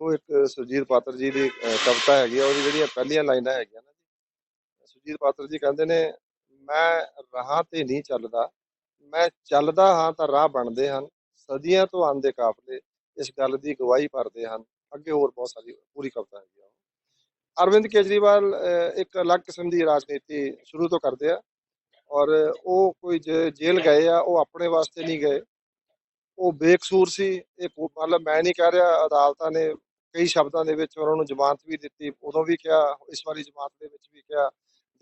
ਦੇਖੋ, ਇੱਕ ਸੁਰਜੀਤ ਪਾਤਰ ਜੀ ਦੀ ਕਵਿਤਾ ਹੈਗੀ ਆ, ਉਹਦੀ ਜਿਹੜੀਆਂ ਪਹਿਲੀਆਂ ਲਾਈਨਾਂ ਹੈਗੀਆਂ ਨਾ। ਜੀ ਸੁਰਜੀਤ ਪਾਤਰ ਜੀ ਕਹਿੰਦੇ ਨੇ, ਮੈਂ ਰਾਹਾਂ ਤੇ ਨਹੀਂ ਚੱਲਦਾ। ਮੈਂ ਚੱਲਦਾ ਹਾਂ ਤਾਂ ਰਾਹ ਬਣਦੇ ਹਨ। ਸਦੀਆਂ ਤੋਂ ਆਂਦੇ ਕਾਫਲੇ ਇਸ ਗੱਲ ਦੀ ਗਵਾਹੀ ਭਰਦੇ ਹਨ। ਅੱਗੇ ਹੋਰ ਬਹੁਤ ਸਾਰੀ, ਪੂਰੀ ਕਵਿਤਾ ਹੈਗੀ ਆ ਅਰਵਿੰਦ ਕੇਜਰੀਵਾਲ ਇੱਕ ਅਲੱਗ ਕਿਸਮ ਦੀ ਰਾਜਨੀਤੀ ਸ਼ੁਰੂ ਤੋਂ ਕਰਦੇ ਆ ਔਰ ਉਹ ਕੋਈ ਜੇ- ਜੇਲ੍ਹ ਗਏ ਆ, ਉਹ ਆਪਣੇ ਵਾਸਤੇ ਨਹੀਂ ਗਏ। ਉਹ ਬੇਕਸੂਰ ਸੀ। ਇਹ ਮਤਲਬ ਮੈਂ ਨਹੀਂ ਕਹਿ ਰਿਹਾ, ਅਦਾਲਤਾਂ ਨੇ ਕਈ ਸ਼ਬਦਾਂ ਦੇ ਵਿੱਚ ਉਹਨਾਂ ਨੂੰ ਜ਼ਮਾਨਤ ਵੀ ਦਿੱਤੀ, ਉਦੋਂ ਵੀ ਕਿਹਾ, ਇਸ ਵਾਰੀ ਜ਼ਮਾਨਤ ਦੇ ਵਿੱਚ ਵੀ ਕਿਹਾ,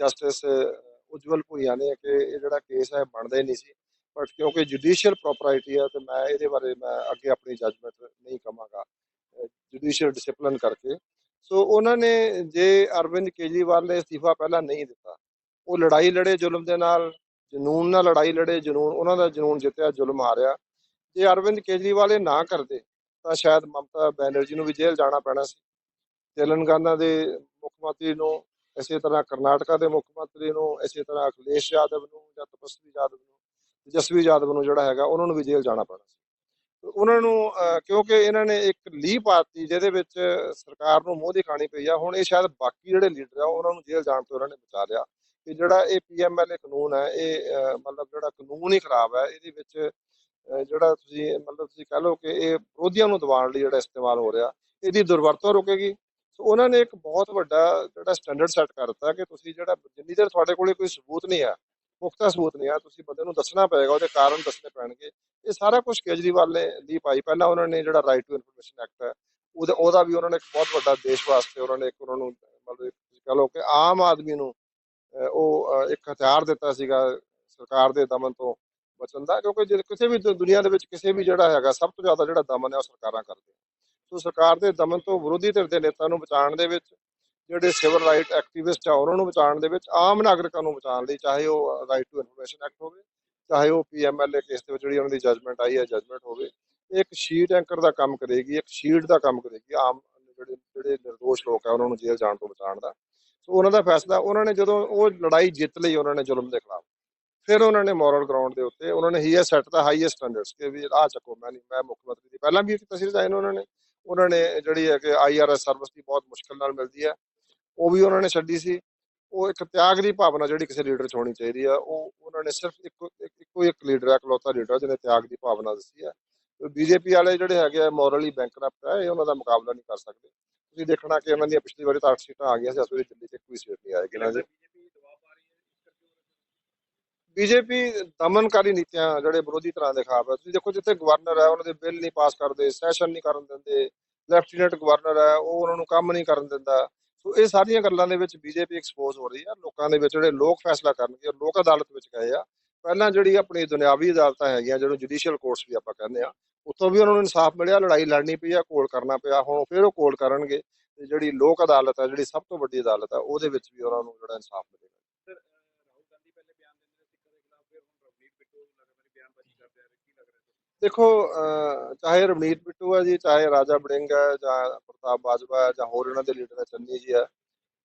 ਜਸਟਿਸ ਉਜਵਲ ਭੁਈਆ ਨੇ ਕਿ ਇਹ ਜਿਹੜਾ ਕੇਸ ਹੈ ਬਣਦਾ ਹੀ ਨਹੀਂ ਸੀ। ਬਟ ਕਿਉਂਕਿ ਜੁਡੀਸ਼ੀਅਲ ਪ੍ਰੋਪਰਾਈਟੀ ਹੈ, ਤੇ ਮੈਂ ਇਹਦੇ ਬਾਰੇ ਮੈਂ ਅੱਗੇ ਆਪਣੀ ਜੱਜਮੈਂਟ ਨਹੀਂ ਕਵਾਂਗਾ। ਜੁਡੀਸ਼ੀਅਲ ਡਿਸਪਲਿਨ ਕਰਕੇ। ਸੋ ਉਹਨਾਂ ਨੇ ਜੇ ਅਰਵਿੰਦ ਕੇਜਰੀਵਾਲ ਨੇ ਅਸਤੀਫਾ ਪਹਿਲਾਂ ਨਹੀਂ ਦਿੱਤਾ, ਉਹ ਲੜਾਈ ਲੜੇ ਜ਼ੁਲਮ ਦੇ ਨਾਲ, ਜਨੂਨ ਨਾਲ ਲੜਾਈ ਲੜੇ, ਜਨੂਨ, ਉਹਨਾਂ ਦਾ ਜਨੂਨ ਜਿੱਤਿਆ, ਜ਼ੁਲਮ ਹਾਰਿਆ। ਜੇ ਅਰਵਿੰਦ ਕੇਜਰੀਵਾਲ ਇਹ ਨਾ ਕਰਦੇ ਤਾਂ ਸ਼ਾਇਦ ਮਮਤਾ ਬੈਨਰਜੀ ਨੂੰ ਵੀ ਜੇਲ੍ਹ ਜਾਣਾ ਪੈਣਾ ਸੀ। ਤੇਲੰਗਾਨਾ ਦੇ ਮੁੱਖ ਮੰਤਰੀ ਨੂੰ ਇਸੇ ਤਰ੍ਹਾਂ ਕਰਨਾਟਕਾ ਦੇ ਮੁੱਖ ਮੰਤਰੀ ਨੂੰ ਇਸੇ ਤਰ੍ਹਾਂ ਅਖਿਲੇਸ਼ ਯਾਦਵ ਨੂੰ ਜਾਂ ਤਪਸਵੀ ਯਾਦਵ ਨੂੰ ਜਸਵੀ ਯਾਦਵ ਨੂੰ ਜਿਹੜਾ ਹੈਗਾ ਉਹਨਾਂ ਨੂੰ ਵੀ ਜੇਲ੍ਹ ਜਾਣਾ ਪੈਣਾ ਸੀ। ਉਹਨਾਂ ਨੂੰ ਅਹ, ਕਿਉਂਕਿ ਇਹਨਾਂ ਨੇ ਇੱਕ ਲੀਹ ਪਾਤੀ ਜਿਹਦੇ ਵਿੱਚ ਸਰਕਾਰ ਨੂੰ ਮੋਹ ਦੀ ਖਾਣੀ ਪਈ ਆ। ਹੁਣ ਇਹ ਸ਼ਾਇਦ ਬਾਕੀ ਜਿਹੜੇ ਲੀਡਰ ਆ ਉਹਨਾਂ ਨੂੰ ਜੇਲ੍ਹ ਜਾਣ ਤੋਂ ਉਹਨਾਂ ਨੇ ਬਚਾ ਲਿਆ। ਕਿ ਜਿਹੜਾ ਇਹ ਪੀਐਮਐਲਏ ਕਾਨੂੰਨ ਹੈ ਇਹ ਅਹ, ਮਤਲਬ ਜਿਹੜਾ ਕਾਨੂੰਨ ਹੀ ਖਰਾਬ ਹੈ ਇਹਦੇ ਵਿੱਚ ਜਿਹੜਾ ਤੁਸੀਂ ਮਤਲਬ ਤੁਸੀਂ ਕਹ ਲਓ ਕਿ ਇਹ ਵਿਰੋਧੀਆਂ ਨੂੰ ਦਬਾਉਣ ਲਈ ਜਿਹੜਾ ਇਸਤੇਮਾਲ ਹੋ ਰਿਹਾ, ਇਹਦੀ ਦੁਰਵਰਤੋਂ ਰੁਕੇਗੀ। ਸੋ ਉਹਨਾਂ ਨੇ ਇੱਕ ਬਹੁਤ ਵੱਡਾ ਜਿਹੜਾ ਸਟੈਂਡਰਡ ਸੈੱਟ ਕਰ ਦਿੱਤਾ ਕਿ ਤੁਸੀਂ ਜਿਹੜਾ ਜਿੰਨੀ ਦੇਰ ਤੁਹਾਡੇ ਕੋਲੇ ਕੋਈ ਸਬੂਤ ਨਹੀਂ ਆ, ਪੁਖਤਾ ਸਬੂਤ ਨਹੀਂ ਆ, ਤੁਸੀਂ ਬੰਦੇ ਨੂੰ ਦੱਸਣਾ ਪਏਗਾ, ਉਹਦੇ ਕਾਰਨ ਦੱਸਣੇ ਪੈਣਗੇ। ਇਹ ਸਾਰਾ ਕੁਝ ਕੇਜਰੀਵਾਲ ਨੇ ਲਈ ਪਾਈ। ਪਹਿਲਾਂ ਉਹਨਾਂ ਨੇ ਜਿਹੜਾ ਰਾਈਟ ਟੂ ਇਨਫੋਰਮੇਸ਼ਨ ਐਕਟ ਹੈ, ਉਹਦਾ ਉਹਦਾ ਵੀ ਉਹਨਾਂ ਨੇ ਇੱਕ ਬਹੁਤ ਵੱਡਾ ਦੇਸ਼ ਵਾਸਤੇ ਉਹਨਾਂ ਨੇ ਇੱਕ ਉਹਨਾਂ ਨੂੰ ਮਤਲਬ ਤੁਸੀਂ ਕਹ ਲਓ ਕਿ ਆਮ ਆਦਮੀ ਨੂੰ ਉਹ ਇੱਕ ਹਥਿਆਰ ਦਿੱਤਾ ਸੀਗਾ ਸਰਕਾਰ ਦੇ ਦਮਨ ਤੋਂ। ਬਚਣ ਦਾ, ਕਿਉਂਕਿ ਜੇ ਕਿਸੇ ਵੀ ਦੁ- ਦੁਨੀਆ ਦੇ ਵਿੱਚ ਕਿਸੇ ਵੀ ਜਿਹੜਾ ਹੈਗਾ, ਸਭ ਤੋਂ ਜ਼ਿਆਦਾ ਜਿਹੜਾ ਦਮਨ ਹੈ ਉਹ ਸਰਕਾਰਾਂ ਕਰਦੀਆਂ ਸੋ ਸਰਕਾਰ ਦੇ ਦਮਨ ਤੋਂ ਵਿਰੋਧੀ ਧਿਰ ਦੇ ਨੇਤਾ ਨੂੰ ਬਚਾਉਣ ਦੇ ਵਿੱਚ, ਜਿਹੜੇ ਸਿਵਲ ਰਾਈਟ ਐਕਟਿਵਿਸਟ ਆ, ਉਹਨਾਂ ਨੂੰ ਬਚਾਉਣ ਦੇ ਵਿੱਚ, ਆਮ ਨਾਗਰਿਕਾਂ ਨੂੰ ਬਚਾਉਣ ਲਈ, ਚਾਹੇ ਉਹ ਰਾਈਟ ਟੂ ਇਨਫੋਰਮੇਸ਼ਨ ਐਕਟ ਹੋਵੇ, ਚਾਹੇ ਉਹ ਪੀਐਮਐਲਏ ਕੇਸ ਦੇ ਵਿੱਚ ਜਿਹੜੀ ਉਹਨਾਂ ਦੀ ਜਜਮੈਂਟ ਆਈ ਹੈ ਜਜਮੈਂਟ ਹੋਵੇ, ਇਹ ਇੱਕ ਸ਼ੀਟ ਐਂਕਰ ਦਾ ਕੰਮ ਕਰੇਗੀ, ਇੱਕ ਸ਼ੀਟ ਦਾ ਕੰਮ ਕਰੇਗੀ, ਆਮ ਜਿਹੜੇ ਜਿਹੜੇ ਨਿਰਦੋਸ਼ ਲੋਕ ਆ, ਉਹਨਾਂ ਨੂੰ ਜੇਲ੍ਹ ਜਾਣ ਤੋਂ ਬਚਾਉਣ ਦਾ। ਸੋ ਉਹਨਾਂ ਦਾ ਫੈਸਲਾ, ਉਹਨਾਂ ਨੇ ਜਦੋਂ ਉਹ ਲੜਾਈ ਜਿੱਤ ਲਈ, ਉਹਨਾਂ ਨੇ ਜ਼ੁਲਮ ਦੇ ਖਿਲਾਫ ਫਿਰ ਉਹਨਾਂ ਨੇ ਮੋਰਲ ਗਰਾਊਂਡ ਦੇ ਉੱਤੇ ਉਹਨਾਂ ਨੇ ਹੀ ਸੈਟ ਦਾ ਹਾਈਐਸਟ ਸਟੈਂਡਰਡਸ ਕਿ ਵੀ ਆਹ ਚੱਕੋ, ਮੈਂ ਨਹੀਂ, ਮੈਂ ਮੁੱਖ ਮੰਤਰੀ ਦੀ ਪਹਿਲਾਂ ਵੀ ਕੀਤਾ ਸੀ ਰਿਜ਼ਾਈਨ ਉਹਨਾਂ ਨੇ। ਉਹਨਾਂ ਨੇ ਜਿਹੜੀ ਹੈ ਕਿ ਆਈਆਰਐਸ ਸਰਵਿਸ ਦੀ ਬਹੁਤ ਮੁਸ਼ਕਲ ਨਾਲ ਮਿਲਦੀ ਹੈ। ਉਹ ਵੀ ਉਹਨਾਂ ਨੇ ਛੱਡੀ ਸੀ। ਉਹ ਇੱਕ ਤਿਆਗ ਦੀ ਭਾਵਨਾ ਜਿਹੜੀ ਕਿਸੇ ਲੀਡਰ 'ਚ ਹੋਣੀ ਚਾਹੀਦੀ ਆ ਉਹ ਉਹਨਾਂ ਨੇ ਸਿਰਫ ਇੱਕੋ, ਇੱਕ- ਇੱਕੋ ਇੱਕ ਲੀਡਰ ਹੈ, ਇਕਲੌਤਾ ਲੀਡਰ ਜਿਹਨੇ ਤਿਆਗ ਦੀ ਭਾਵਨਾ ਦੱਸੀ ਹੈ। ਬੀਜੇਪੀ ਵਾਲੇ ਜਿਹੜੇ ਹੈਗੇ ਆ ਮੋਰਲੀ ਬੈਂਕਰਪਟ ਹੈ, ਇਹ ਉਹਨਾਂ ਦਾ ਮੁਕਾਬਲਾ ਨਹੀਂ ਕਰ ਸਕਦੇ। ਤੁਸੀਂ ਦੇਖਣਾ ਕਿ ਉਹਨਾਂ ਦੀਆਂ ਪਿਛਲੀ ਵਾਰੀ ਤਾਂ 8 ਸੀਟਾਂ ਆ ਗਈਆਂ ਸੀ ਇਸ ਵਾਰੀ ਦਿੱਲੀ 'ਚ ਇੱਕ ਵੀ ਸੀਟ ਨਹੀਂ ਆਏਗੀ ਨਾ ਜੀ। ਬੀਜੇਪੀ ਦਮਨਕਾਰੀ ਨੀਤੀਆਂ ਜਿਹੜੇ ਵਿਰੋਧੀ ਤਰ੍ਹਾਂ ਦੇ ਖਿਲਾਫ ਹੈ। ਤੁਸੀਂ ਦੇਖੋ ਜਿੱਥੇ ਗਵਰਨਰ ਹੈ, ਉਹਨਾਂ ਦੇ ਬਿੱਲ ਨਹੀਂ ਪਾਸ ਕਰਦੇ ਸੈਸ਼ਨ ਨਹੀਂ ਕਰਨ ਦਿੰਦੇ ਲੈਫਟੀਨੈਂਟ ਗਵਰਨਰ ਹੈ, ਉਹ ਉਹਨਾਂ ਨੂੰ ਕੰਮ ਨਹੀਂ ਕਰਨ ਦਿੰਦਾ। ਸੋ ਇਹ ਸਾਰੀਆਂ ਗੱਲਾਂ ਦੇ ਵਿੱਚ ਬੀਜੇਪੀ ਐਕਸਪੋਜ਼ ਹੋ ਰਹੀ ਹੈ ਲੋਕਾਂ ਦੇ ਵਿੱਚ ਜਿਹੜੇ ਲੋਕ ਫੈਸਲਾ ਕਰਨਗੇ ਔਰ ਲੋਕ ਅਦਾਲਤ ਵਿੱਚ ਗਏ ਆ। ਪਹਿਲਾਂ ਜਿਹੜੀ ਆਪਣੀ ਦੁਨਿਆਵੀ ਅਦਾਲਤਾਂ ਹੈਗੀਆਂ ਜਿਹਨੂੰ ਜੁਡੀਸ਼ੀਅਲ ਕੋਰਟਸ ਵੀ ਆਪਾਂ ਕਹਿੰਦੇ ਆ, ਉੱਥੋਂ ਵੀ ਉਹਨਾਂ ਨੂੰ ਇਨਸਾਫ ਮਿਲਿਆ, ਲੜਾਈ ਲੜਨੀ ਪਈ ਆ, ਕੋਲ ਕਰਨਾ ਪਿਆ, ਹੁਣ ਫਿਰ ਉਹ ਕੋਲ ਕਰਨਗੇ। ਤੇ ਜਿਹੜੀ ਲੋਕ ਅਦਾਲਤ ਹੈ, ਜਿਹੜੀ ਸਭ ਤੋਂ ਵੱਡੀ ਅਦਾਲਤ ਹੈ, ਉਹਦੇ ਵਿੱਚ ਵੀ ਉਹਨਾਂ ਨੂੰ ਜਿਹੜਾ ਇਨਸਾਫ ਮਿਲੇਗਾ ਸਰ ਰਾਹੁਲ ਗਾਂਧੀ ਪਹਿਲੇ ਬਿਆਨ ਦਿੰਦੇ ਨੇ ਸਿੱਖਾਂ ਦੇ ਖਿਲਾਫ ਫਿਰ ਹੁਣ ਰਵਨੀਤ ਬਿੱਟੂ ਲਗਾਤਾਰ ਬਿਆਨਬਾਜ਼ੀ ਕਰਦੇ ਆ ਰਹੇ ਕੀ ਲੱਗ ਰਿਹਾ ਤੁਹਾਨੂੰ? ਦੇਖੋ ਚਾਹੇ ਰਵਨੀਤ ਬਿੱਟੂ ਹੈ ਜੀ, ਚਾਹੇ ਰਾਜਾ ਬੜਿੰਗ ਹੈ ਜਾਂ ਪ੍ਰਤਾਪ ਬਾਜਵਾ ਹੈ ਜਾਂ ਹੋਰ ਇਹਨਾਂ ਦੇ ਲੀਡਰ ਹੈ ਚੰਨੀ ਜੀ ਹੈ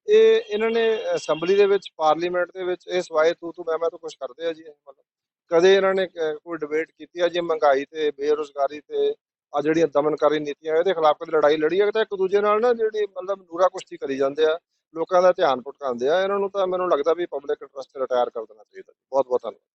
ਇਹ ਇਹਨਾਂ ਨੇ ਅਸੈਂਬਲੀ ਦੇ ਵਿੱਚ, ਪਾਰਲੀਮੈਂਟ ਦੇ ਵਿੱਚ ਇਹ ਸਵਾਏ ਤੂੰ ਤੂੰ ਮੈਂ ਮੈਂ ਤੋਂ ਕੁਝ ਕਰਦੇ ਆ ਜੀ ਮਤਲਬ। ਕਦੇ ਇਹਨਾਂ ਨੇ ਕੋਈ ਡਿਬੇਟ ਕੀਤੀ ਹੈ ਜੀ, ਮਹਿੰਗਾਈ ਤੇ, ਬੇਰੁਜ਼ਗਾਰੀ ਤੇ, ਆ ਜਿਹੜੀਆਂ ਦਮਨਕਾਰੀ ਨੀਤੀਆਂ, ਇਹਦੇ ਖਿਲਾਫ ਕਦੇ ਲੜਾਈ ਲੜੀ ਹੈ ਤਾਂ ਇੱਕ ਦੂਜੇ ਨਾਲ ਨਾ ਜਿਹੜੀ ਮਤਲਬ ਨੂਰਾ ਕੁਸ਼ਤੀ ਕਰੀ ਜਾਂਦੇ ਆ, ਲੋਕਾਂ ਦਾ ਧਿਆਨ ਭਟਕਾਉਂਦੇ ਆ, ਇਹਨਾਂ ਨੂੰ ਤਾਂ ਮੈਨੂੰ ਲੱਗਦਾ ਵੀ ਪਬਲਿਕ ਇੰਟਰਸਟ ਰਿਟਾਇਰ ਕਰ ਦੇਣਾ ਚਾਹੀਦਾ ਬਹੁਤ ਬਹੁਤ ਧੰਨਵਾਦ।